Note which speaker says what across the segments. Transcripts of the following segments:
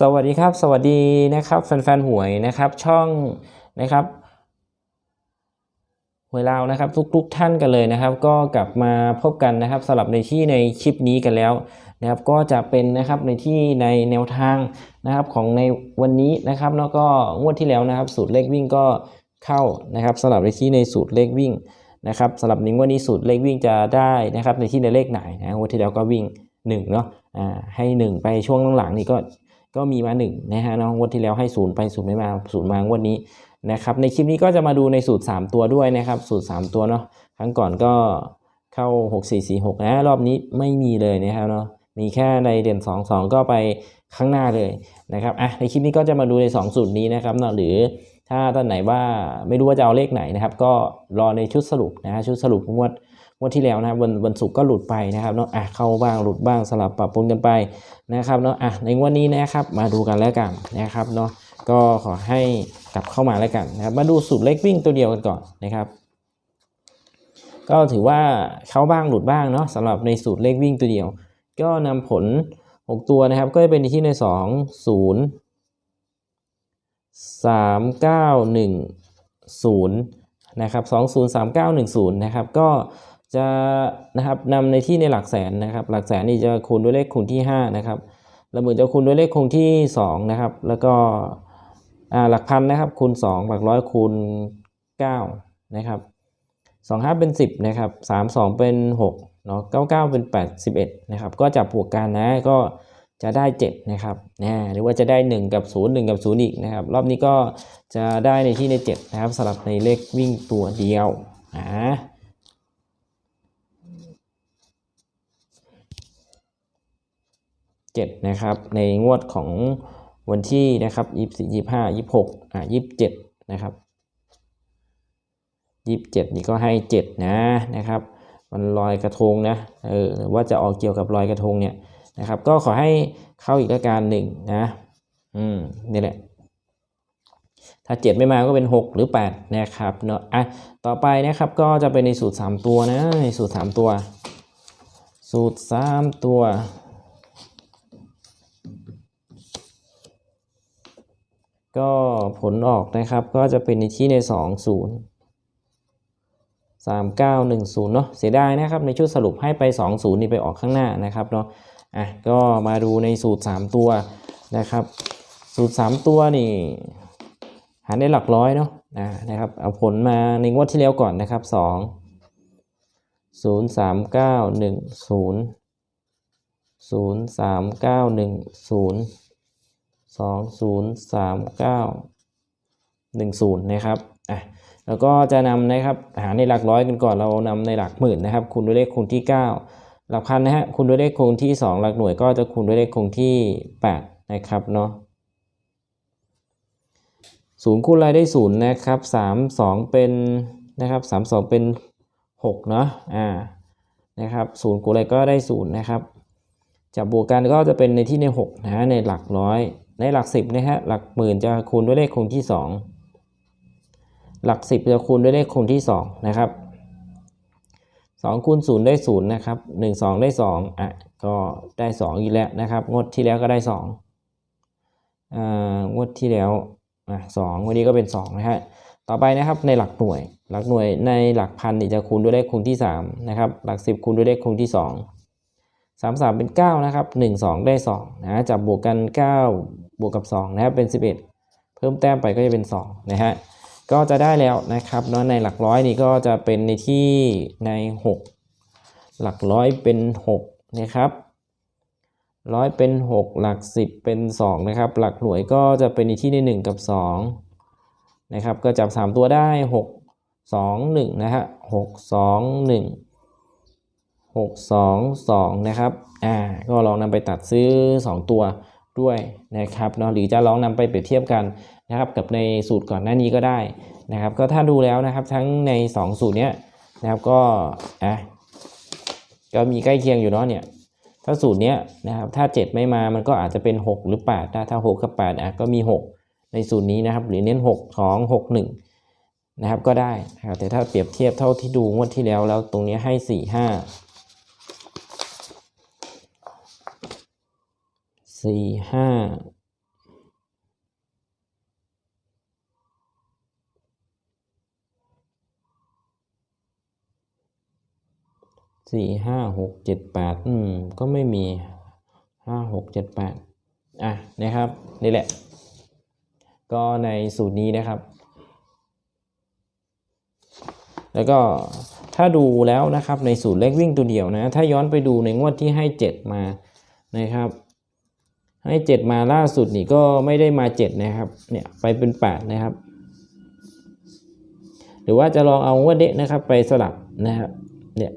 Speaker 1: สวัสดีครับ สวัสดีนะครับแฟนๆหวยนะครับ ช่องนะครับ วยลาวนะครับทุกๆท่านกันเลยนะครับ ก็กลับมาพบกันนะครับสำหรับในที่ในคลิปนี้กันแล้วนะครับก็จะเป็นนะครับในที่ในแนวทางนะครับของในวันนี้นะครับแล้วก็งวดที่แล้วนะครับ สูตรเลขวิ่งก็เข้านะครับสำหรับในที่ในสูตรเลขวิ่งนะครับสำหรับในงวดนี้สูตรเลขวิ่งจะได้นะครับในที่ในเลขไหนนะงวดที่แล้วก็วิ่งหนึ่งเนาะอ่าให้หนึ่งไปช่วงหลังๆนี่ก็ก็มีมา1นะฮะเนาะงวดที่แล้วให้ศูนย์ไปศูนย์ไม่มาศูนย์มางวดนี้ นะครับในคลิปนี้ก็จะมาดูในสูตร 3 ตัวด้วยนะครับ สูตร 3 ตัวเนาะครั้งก่อนก็เข้า 6 4 4 6 นะ รอบนี้ไม่มีเลยนะครับเนาะมีแค่ในเด่น2 2 ก็ไปข้างหน้าเลยนะครับอะในคลิปนี้ก็จะมาดูใน 2 สูตรนี้นะครับเนาะหรือถ้าท่านไหนว่าไม่รู้ว่าจะเอาเลขไหนนะครับ ก็รอในชุดสรุปนะฮะชุดสรุปงวดงวดที่แล้วนะครับวันวันศุกร์ก็หลุดไปนะครับเนาะอะเข้าบ้างหลุดบ้างสลับปรับปรุงกันไปนะครับเนาะอะในงวันนี้นะครับมาดูกันแล้วกันนะครับเนาะ ก็ขอให้กลับเข้ามาแล้วกันนะครับ มาดูสูตรเล็กวิ่งตัวเดียวกันก่อนนะครับ ก็ถือว่าเข้าบ้างหลุดบ้างเนาะสำหรับในสูตรเลขวิ่งตัวเดียว ก็นำผล 6 ตัวนะครับ ก็จะเป็นที่ใน 2 0 3 9 1 0นะครับ2 0 3 9 1 0นะครับก็จะนะครับนำในที่ในหลักแสนนะครับหลักแสนนี่จะคูณด้วยเลขคูณที่5นะครับหลักหมื่นจะคูณด้วยเลขคงที่2นะครับแล้วก็ หลักพันนะครับคูณ 2 หลักร้อยคูณ9นะครับ2 5 เป็น 10นะครับ3 2 เป็น6เนาะ99 เป็น81นะครับก็จับบวกกันนะก็จะได้ 7 นะครับนะหรือว่าจะได้ 1 กับ 0 1 กับ 0 อีกนะครับ รอบนี้ก็จะได้ในที่ใน 7 นะครับสำหรับในเลขวิ่งตัวเดียวอ่า7นะครับ ในงวดของ วันที่นะครับ24 25 26อะ27นะครับ27นี่ก็ให้7นะนะครับมันลอยกระทงนะเออหรือว่าจะออกเกี่ยวกับลอยกระทงเนี่ยนะครับ ก็ขอให้เข้าอีกละการหนึ่งนะ อืมนี่แหละ ถ้า7ไม่มาก็เป็น6หรือ8นะครับเนาะอะต่อไปนะครับก็จะเป็นในสูตร3ตัวนะในสูตร3ตัว สูตร3ตัว ก็ผลออกนะครับก็จะเป็นในที่ใน 2 0 3 9 1 0เนาะเสียดายนะครับในชุดสรุปให้ไป 2 0 นี่ไปออกข้างหน้านะครับเนาะอะก็มาดูในสูตร 3 ตัวนะครับ สูตร 3 ตัวนี่หารได้หลักร้อยเนาะนะนะครับเอาผลมาในงวดที่แล้วก่อนนะครับ 2 0 3 9 1 0 0 3 9 1 0 สองศูนย์สามเก้าหนึ่งศูนย์นะครับอะแล้วก็จะนำนะครับหาในหลักร้อยกันก่อนเรานำในหลักหมื่นนะครับคูณด้วยเลขคูณที่เก้าหลักพันนะฮะคูณด้วยเลขคงที่สองหลักหน่วยก็จะคูณด้วยเลขคงที่แปดนะครับเนาะศูนย์คูณอะไรได้ศูนย์นะครับสามสองเป็นนะครับสามสองเป็นหกเนาะอ่านะครับศูนย์คูณอะไรก็ได้ศูนย์นะครับจับบวกกันก็จะเป็นในที่ในหกนะในหลักร้อย ในหลักสิบนะฮะหลักหมื่นจะคูณด้วยเลขคงที่สองหลักสิบจะคูณด้วยเลขคงที่สองนะครับสองคูณศูนย์ได้ศูนย์นะครับหนึ่งสองได้สองอะก็ได้สองอีกแล้วนะครับ งวดที่แล้วก็ได้สองอ่างวดที่แล้วอะสองวันนี้ก็เป็นสองนะฮะต่อไปนะครับในหลักหน่วย หลักหน่วยในหลักพันนี่จะคูณด้วยเลขคงที่สามนะครับหลักสิบคูณด้วยเลขคงที่สองสามสามเป็นเก้านะครับหนึ่งสองได้สองนะจับบวกกันเก้า บวกกับสองนะครับเป็นสิบเอ็ดเพิ่มแต้มไปก็จะเป็นสองนะฮะก็จะได้แล้วนะครับเนาะในหลักร้อยนี่ก็จะเป็นในที่ในหกหลักร้อยเป็นหกนะครับร้อยเป็นหกหลักสิบเป็นสองนะครับ หลักหน่วยก็จะเป็นในที่ในหนึ่งกับสองนะครับ ก็จับสามตัวได้หกสองหนึ่งนะฮะหกสองหนึ่งหกสองสองนะครับ อ่า ก็ลองนำไปตัดซื้อ 2 ตัว ด้วยนะครับเนาะหรือจะลองนำไปเปรียบเทียบกันนะครับกับในสูตรก่อนหน้านี้ก็ได้นะครับ ก็ถ้าดูแล้วนะครับทั้งใน 2 สูตรเนี้ยนะครับก็อะก็มีใกล้เคียงอยู่เนาะเนี่ยถ้าสูตรเนี้ยนะครับถ้า 7 ไม่มามันก็อาจจะเป็น 6 หรือ8ได้ถ้า6กับ8อะก็มี 6 ในสูตรนี้นะครับ หรือเน้น 6 2 6 1นะครับก็ได้นะครับแต่ถ้าเปรียบเทียบเท่าที่ดูงวดที่แล้วแล้วตรงนี้ให้ 4 5 สี่ห้าสี่ห้าหกเจ็ดแปดอืม ก็ไม่มีห้าหกเจ็ดแปดอะ นะครับ นี่แหละ ก็ในสูตรนี้นะครับ แล้วก็ถ้าดูแล้วนะครับในสูตรเลขวิ่งตัวเดียวนะ ถ้าย้อนไปดูในงวดที่ให้ 7 มานะครับ ให้7มาล่าสุดนี่ก็ไม่ได้มา7นะครับ เนี่ยไปเป็น8นะครับ หรือว่าจะลองเอางวดเดะนะครับ ไปสลับนะครับ เนี่ย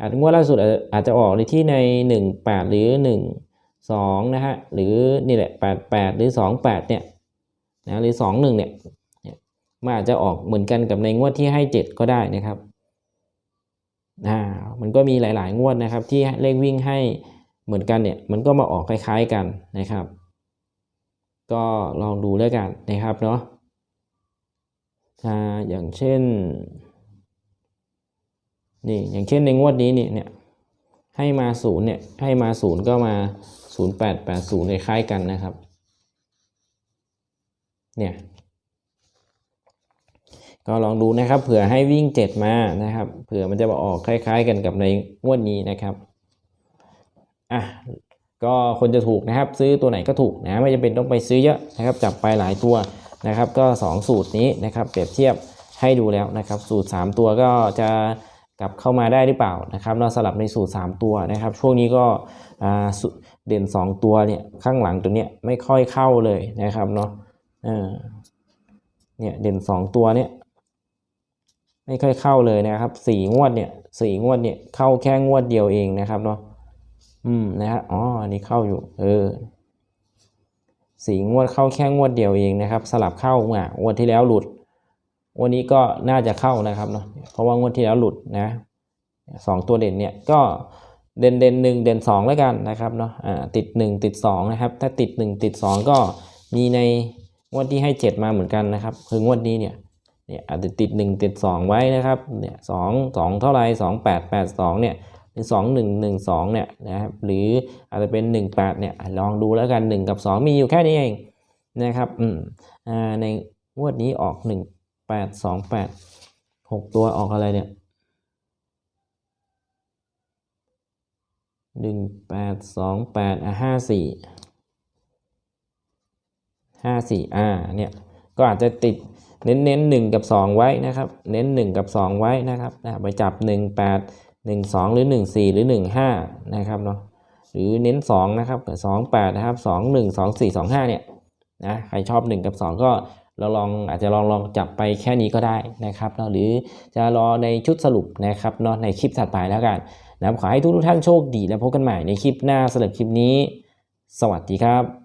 Speaker 1: อาจจะงวดล่าสุดอาจจะออกในที่ใน1 8หรือ1 2นะฮะ หรือนี่แหละ8 8หรือ2 8เนี่ยนะหรือ2 1เนี่ยมันอาจจะออกเหมือนกันกับในงวดที่ให้ 7 ก็ได้นะครับอ่ามันก็มีหลาย ๆ งวดนะครับ ที่เลขวิ่งให้ เหมือนกันเนี่ยมันก็มาออกคล้ายๆกันนะครับ ก็ลองดูแล้วกันนะครับเนาะอ่าอย่างเช่นนี่อย่างเช่นในงวดนี้นี่เนี่ยให้มาศูนย์เนี่ยให้มาศูนย์ก็มาศูนย์แปดแปดศูนย์คล้ายกันนะครับเนี่ยก็ลองดูนะครับ เผื่อให้วิ่ง 7 มานะครับ เผื่อมันจะมาออกคล้าย ๆ กันกับในงวดนี้นะครับ อะก็คนจะถูกนะครับ ซื้อตัวไหนก็ถูกนะไม่จำเป็นต้องไปซื้อเยอะนะครับจับไปหลายตัวนะครับ ก็ 2 สูตรนี้นะครับเปรียบเทียบให้ดูแล้วนะครับ สูตร 3 ตัวก็จะกลับเข้ามาได้หรือเปล่านะครับเราสลับในสูตร 3 ตัวนะครับ ช่วงนี้ก็เด่น 2 ตัวเนี่ยข้างหลังตัวเนี้ยไม่ค่อยเข้าเลยนะครับเนาะเออเนี่ยเด่น 2 ตัวเนี่ยไม่ค่อยเข้าเลยนะครับสีงวดเนี่ยสีงวดเนี่ยเข้าแค่งวดเดียวเองนะครับเนาะ อืมนะฮะอ๋ออันนี้เข้าอยู่ เออสี่งวดเข้าแค่งวดเดียวเองนะครับ สลับเข้าอะงวดที่แล้วหลุดวันนี้ก็น่าจะเข้านะครับเนาะเพราะว่างวดที่แล้วหลุดนะสองตัวเด่นเนี่ยก็เด่นเด่นหนึ่งเด่นสองแล้วกันนะครับเนาะอ่าติดหนึ่งติดสองนะครับ ถ้าติดหนึ่งติดสองก็มีในงวดที่ให้เจ็ดมาเหมือนกันนะครับ คืองวดนี้เนี่ยเนี่ยอาจจะติด1ติด2ไว้นะครับเนี่ยสองสองเท่าไร2 8 8 2เนี่ย หรือ2 1 1 2เนี่ยนะครับหรืออาจจะเป็น 1 8เนี่ยลองดูแล้วกัน 1 กับ 2 มีอยู่แค่นี้เองนะครับอืมอ่าในงวดนี้ออก 1 8 2 8 6 ตัวออกอะไรเนี่ย1 8 2 8อะ5 4 5 4อ่าเนี่ยก็อาจจะติดเน้นเน้นหนึ่งกับสองไว้นะครับ เน้นหนึ่งกับสองไว้นะครับนะไปจับหนึ่งแปด หนึ่งสองหรือหนึ่งสี่หรือหนึ่งห้านะครับเนาะหรือเน้นสองนะครับกับสองแปดนะครับสองหนึ่งสองสี่สองห้าเนี่ยนะใครชอบหนึ่งกับสองก็เราลองอาจจะลองลองจับไปแค่นี้ก็ได้นะครับเนาะหรือจะรอในชุดสรุปนะครับเนาะในคลิปถัดไปแล้วกันนะครับขอให้ทุกทุกท่านโชคดีแล้วพบกันใหม่ในคลิปหน้าสำหรับคลิปนี้ สวัสดีครับ